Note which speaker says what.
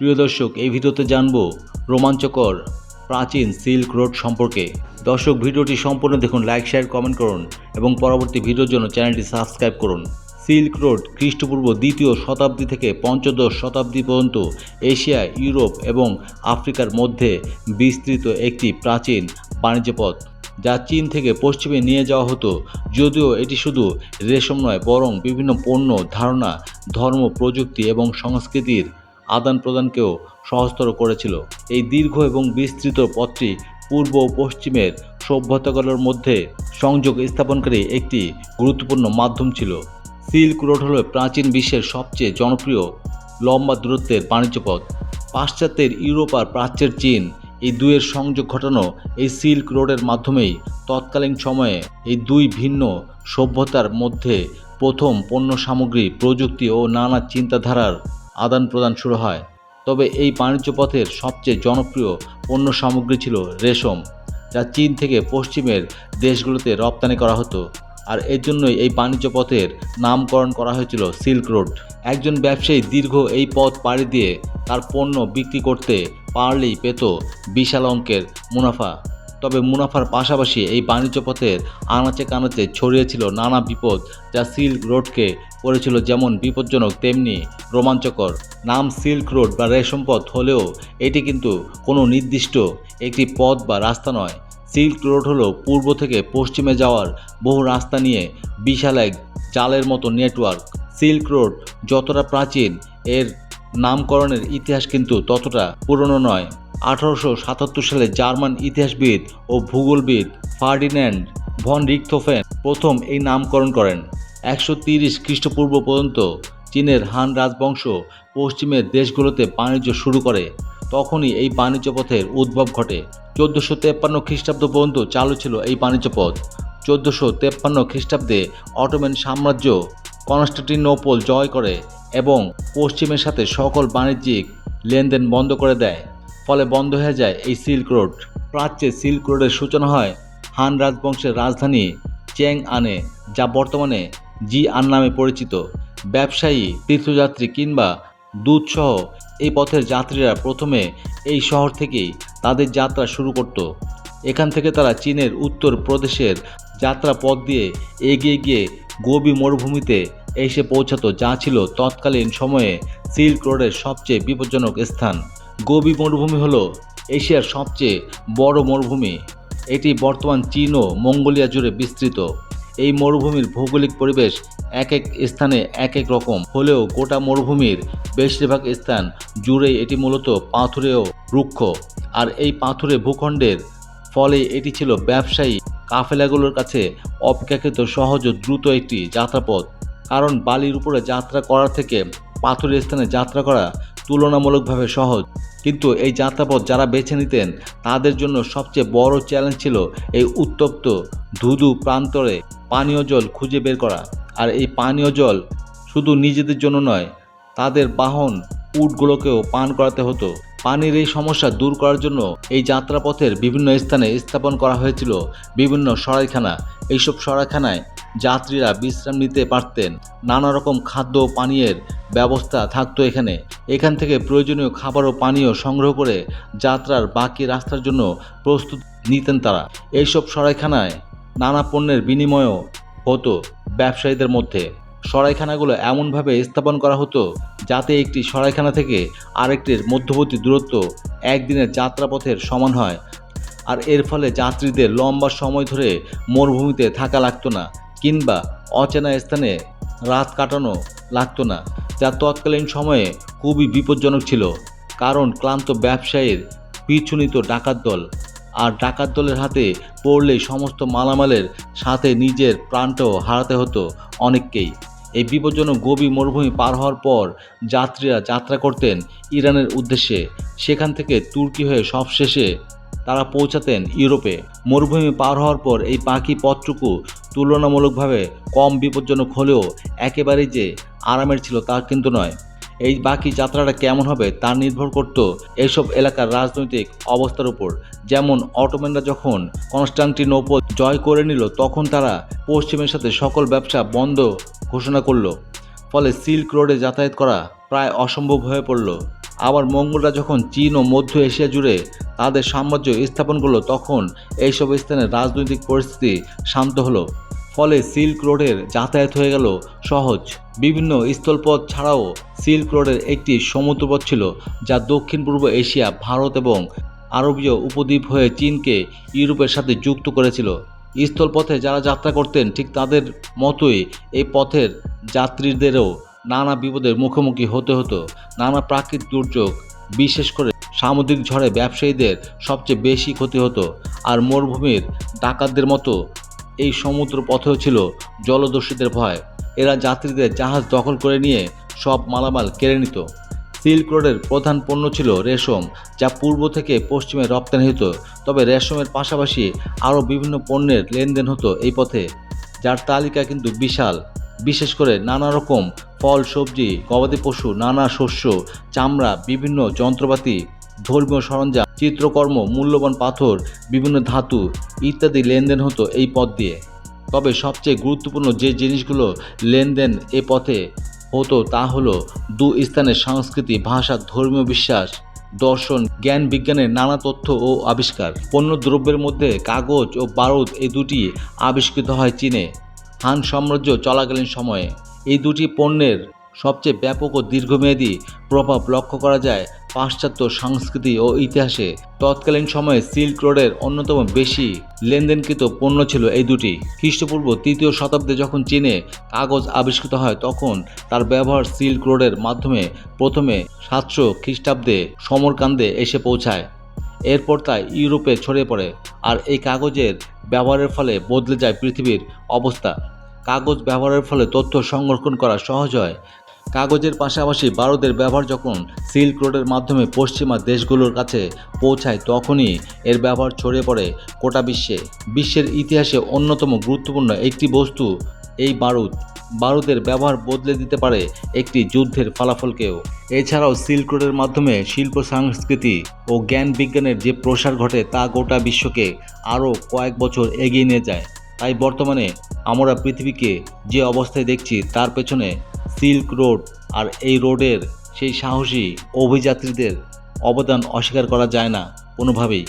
Speaker 1: প্রিয় দর্শক, এই ভিডিওতে জানব রোমাঞ্চকর প্রাচীন সিল্ক রোড সম্পর্কে। দর্শক, ভিডিওটি সম্পূর্ণ দেখুন, লাইক, শেয়ার, কমেন্ট করুন এবং পরবর্তী ভিডিওর জন্য চ্যানেলটি সাবস্ক্রাইব করুন। সিল্ক রোড খ্রিস্টপূর্ব দ্বিতীয় শতাব্দী থেকে পঞ্চদশ শতাব্দী পর্যন্ত এশিয়া, ইউরোপ এবং আফ্রিকার মধ্যে বিস্তৃত একটি প্রাচীন বাণিজ্য পথ, যা চীন থেকে পশ্চিমে নিয়ে যাওয়া হতো। যদিও এটি শুধু রেশম নয়, বরং বিভিন্ন পণ্য, ধারণা, ধর্ম, প্রযুক্তি এবং সংস্কৃতির আদান প্রদানকেও সহজতর করেছিল। এই দীর্ঘ এবং বিস্তৃত পথটি পূর্ব ও পশ্চিমের সভ্যতাগুলোর মধ্যে সংযোগ স্থাপনকারী একটি গুরুত্বপূর্ণ মাধ্যম ছিল। সিল্ক রোড হল প্রাচীন বিশ্বের সবচেয়ে জনপ্রিয় লম্বা দূরত্বের বাণিজ্য পথ পাশ্চাত্যের ইউরোপ আর প্রাচ্যের চীন এই দুইয়ের সংযোগ ঘটানো এই সিল্ক রোডের মাধ্যমেই তৎকালীন সময়ে এই দুই ভিন্ন সভ্যতার মধ্যে প্রথম পণ্য সামগ্রী, প্রযুক্তি ও নানা চিন্তাধারার আদান প্রদান শুরু হয়। তবে এই বাণিজ্য পথের সবচেয়ে জনপ্রিয় পণ্য সামগ্রী ছিল রেশম, যা চীন থেকে পশ্চিমের দেশগুলোতে রপ্তানি করা হতো। আর এর জন্যই এই বাণিজ্য পথের নামকরণ করা হয়েছিল সিল্ক রোড। একজন ব্যবসায়ী দীর্ঘ এই পথ পাড়ি দিয়ে তার পণ্য বিক্রি করতে পারলেই পেত বিশাল অঙ্কের মুনাফা। তবে মুনাফার পাশাপাশি এই বাণিজ্য পথের আনাচে কানাচে ছড়িয়েছিল নানা বিপদ যা সিল্ক রোডকে করেছিল যেমন বিপজ্জনক, তেমনি রোমাঞ্চকর। নাম সিল্ক রোড বা রেশম পথ হলেও এটি কিন্তু কোনো নির্দিষ্ট একটি পথ বা রাস্তা নয়। সিল্ক রোড হলো পূর্ব থেকে পশ্চিমে যাওয়ার বহু রাস্তা নিয়ে বিশাল এক জালের মতো নেটওয়ার্ক। সিল্ক রোড যতটা প্রাচীন, এর নামকরণের ইতিহাস কিন্তু ততটা পুরনো নয়। আঠারোশো সাতাত্তর সালে জার্মান ইতিহাসবিদ ও ভূগোলবিদ ফার্ডিন্যান্ড ভন রিক্থোফেন প্রথম এই নামকরণ করেন। একশো তিরিশ খ্রিস্টপূর্ব পর্যন্ত চীনের হান রাজবংশ পশ্চিমের দেশগুলোতে বাণিজ্য শুরু করে। তখনই এই বাণিজ্য পথের উদ্ভব ঘটে। চোদ্দোশো তেপ্পান্ন খ্রিস্টাব্দ পর্যন্ত চালু ছিল এই বাণিজ্য পথ চোদ্দোশো তেপ্পান্ন খ্রিস্টাব্দে অটোম্যান সাম্রাজ্য কনস্টান্টিনোপল জয় করে এবং পশ্চিমের সাথে সকল বাণিজ্যিক লেনদেন বন্ধ করে দেয়। ফলে বন্ধ হয়ে যায় এই সিল্ক রোড। প্রাচ্যে সিল্ক রোডের সূচনা হয় হান রাজবংশের রাজধানী চেং আনে যা বর্তমানে জি আন নামে পরিচিত। ব্যবসায়ী, তীর্থযাত্রী কিংবা দুধসহ এই পথের যাত্রীরা প্রথমে এই শহর থেকেই তাদের যাত্রা শুরু করত। এখান থেকে তারা চীনের উত্তর প্রদেশের যাত্রা পথ দিয়ে এগিয়ে গিয়ে গোবি মরুভূমিতে এসে পৌঁছাতো, যা ছিল তৎকালীন সময়ে সিল্ক রোডের সবচেয়ে বিপজ্জনক স্থান। গোবি মরুভূমি হল এশিয়ার সবচেয়ে বড় মরুভূমি। এটি বর্তমান চীন ও মঙ্গোলিয়া জুড়ে বিস্তৃত। এই মরুভূমির ভৌগোলিক পরিবেশ এক এক স্থানে এক এক রকম। হলেও গোটা মরুভূমির বেশিরভাগ স্থান জুড়েই এটি মূলত পাথুরে ও রুক্ষ। আর এই পাথুরে ভূখণ্ডের ফলে এটি ছিল ব্যবসায়ী কাফেলাগুলোর কাছে অপেক্ষাকৃত সহজ ও দ্রুত একটি যাত্রাপথ। কারণ বালির উপরে যাত্রা করার থেকে পাথরের স্থানে যাত্রা করা তুলনামূলকভাবে সহজ। কিন্তু এই যাত্রাপথ যারা বেছে নিতেন, তাদের জন্য সবচেয়ে বড় চ্যালেঞ্জ ছিল এই উত্তপ্ত, ধুধু প্রান্তরে পানীয় জল খুঁজে বের করা। আর এই পানীয় জল শুধু নিজেদের জন্য নয়, তাদের বাহন উটগুলোকেও পান করাতে হতো। পানির এই সমস্যা দূর করার জন্য এই যাত্রাপথের বিভিন্ন স্থানে স্থাপন করা হয়েছিল বিভিন্ন সরাইখানা। এইসব সরাইখানায় যাত্রীরা বিশ্রাম নিতে পারতেন। নানা রকম খাদ্য ও পানীয়ের ব্যবস্থা থাকতো এখানে। এখান থেকে প্রয়োজনীয় খাবার ও পানীয় সংগ্রহ করে যাত্রার বাকি রাস্তার জন্য প্রস্তুত নিতেন তারা। এইসব সরাইখানায় নানা পণ্যের বিনিময়ও হতো ব্যবসায়ীদের মধ্যে। সরাইখানাগুলো এমনভাবে স্থাপন করা হতো যাতে একটি সরাইখানা থেকে আরেকটির মধ্যবর্তী দূরত্ব একদিনের যাত্রাপথের সমান হয়। আর এর ফলে যাত্রীদের লম্বা সময় ধরে মরুভূমিতে থাকা লাগতো না কিংবা অচেনা স্থানে রাত কাটানো লাগতো না, যা তৎকালীন সময়ে খুবই বিপজ্জনক ছিল, কারণ ক্লান্ত ব্যবসায়ীর পিছু নিত ডাকাত দল। আর ডাকাত দলের হাতে পড়লেই সমস্ত মালামালের সাথে নিজের প্রাণটাও হারাতে হতো অনেককেই। এই বিপজ্জনক গভীর মরুভূমি পার হওয়ার পর যাত্রীরা যাত্রা করতেন ইরানের উদ্দেশ্যে। সেখান থেকে তুর্কি হয়ে সবশেষে তারা পৌঁছাতেন ইউরোপে। মরুভূমি পার হওয়ার পর এই পাখি পথটুকু তুলনামূলকভাবে কম বিপজ্জনক হলেও একেবারেই যে আরামের ছিল তা কিন্তু নয়। এই বাকি যাত্রাটা কেমন হবে তা নির্ভর করত এইসব এলাকার রাজনৈতিক অবস্থার উপর। যেমন অটোম্যানরা যখন কনস্টান্টিনোপল জয় করে নিল, তখন তারা পশ্চিমের সাথে সকল ব্যবসা বন্ধ ঘোষণা করল। ফলে সিল্ক রোডে যাতায়াত করা প্রায় অসম্ভব হয়ে পড়ল। আবার মঙ্গলরা যখন চীন ও মধ্য এশিয়া জুড়ে তাদের সাম্রাজ্য স্থাপন করল, তখন এইসব স্থানের রাজনৈতিক পরিস্থিতি শান্ত হলো। ফলে সিল্ক রোডের যাতায়াত হয়ে গেল সহজ। বিভিন্ন স্থলপথ ছাড়াও সিল্ক রোডের একটি সমুদ্রপথ ছিল, যা দক্ষিণ পূর্ব এশিয়া, ভারত এবং আরবীয় উপদ্বীপ হয়ে চীনকে ইউরোপের সাথে যুক্ত করেছিল। স্থলপথে যারা যাত্রা করতেন, ঠিক তাদের মতোই এই পথের যাত্রীদেরও নানা বিপদের মুখোমুখি হতে হতো। নানা প্রাকৃতিক দুর্যোগ, বিশেষ করে সামুদ্রিক ঝড়ে ব্যবসায়ীদের সবচেয়ে বেশি ক্ষতি হতো। আর মরুভূমির ডাকাতদের মতো এই সমুদ্র পথেও ছিল জলদস্যুদের ভয়। এরা যাত্রীদের জাহাজ দখল করে নিয়ে সব মালামাল কেড়ে নিত। সিল্ক রোডের প্রধান পণ্য ছিল রেশম, যা পূর্ব থেকে পশ্চিমে রপ্তানি হতো। তবে রেশমের পাশাপাশি আরও বিভিন্ন পণ্যের লেনদেন হতো এই পথে, যার তালিকা কিন্তু বিশাল। বিশেষ করে নানা রকম ফল, সবজি, গবাদি পশু, নানা শস্য, চামড়া, বিভিন্ন যন্ত্রপাতি ধর্মীয় সরঞ্জাম, চিত্রকর্ম, মূল্যবান পাথর, বিভিন্ন ধাতু ইত্যাদি লেনদেন হতো এই পথ দিয়ে। তবে সবচেয়ে গুরুত্বপূর্ণ যে জিনিসগুলো লেনদেন এ পথে হতো তা হলো দু স্থানের সংস্কৃতি, ভাষা, ধর্মীয় বিশ্বাস, দর্শন, জ্ঞান বিজ্ঞানের নানা তথ্য ও আবিষ্কার। পণ্য দ্রব্যের মধ্যে কাগজ ও বারুদ এই দুটি আবিষ্কৃত হয় চীনে। হান সাম্রাজ্য চলাকালীন সময়ে। এই দুটি পণ্যের সবচেয়ে ব্যাপক ও দীর্ঘমেয়াদী প্রভাব লক্ষ্য করা যায় পাশ্চাত্য সংস্কৃতি ও ইতিহাসে তৎকালীন সময়ে সিল্ক রোডের অন্যতম বেশি লেনদেনকৃত পণ্য ছিল এই দুটি। খ্রিস্টপূর্ব তৃতীয় শতাব্দে যখন চীনে কাগজ আবিষ্কৃত হয়, তখন তার ব্যবহার সিল্ক রোডের মাধ্যমে প্রথমে সাতশো খ্রিস্টাব্দে সমরকান্দে এসে পৌঁছায়। এরপর তা ইউরোপে ছড়িয়ে পড়ে আর এই কাগজের ব্যবহারের ফলে বদলে যায় পৃথিবীর অবস্থা। কাগজ ব্যবহারের ফলে তথ্য সংরক্ষণ করা সহজ হয় কাগজের পাশাপাশি বারুদের ব্যবহার যখন সিল্ক রোডের মাধ্যমে পশ্চিমা দেশগুলোর কাছে পৌঁছায়, তখনই এর ব্যবহার ছড়িয়ে পড়ে গোটা বিশ্বে। বিশ্বের ইতিহাসে অন্যতম গুরুত্বপূর্ণ একটি বস্তু এই বারুদ। বারুদের ব্যবহার বদলে দিতে পারে একটি যুদ্ধের ফলাফলকেও। এছাড়াও সিল্ক রোডের মাধ্যমে শিল্প, সংস্কৃতি ও জ্ঞান বিজ্ঞানের যে প্রসার ঘটে তা গোটা বিশ্বকে আরও কয়েক বছর এগিয়ে নিয়ে যায়। তাই বর্তমানে আমরা পৃথিবীকে যে অবস্থায় দেখছি তার পেছনে সিল্ক রোড আর এই রোডের সেই সাহসী অভিযাত্রীদের অবদান অস্বীকার করা যায় না কোনোভাবেই।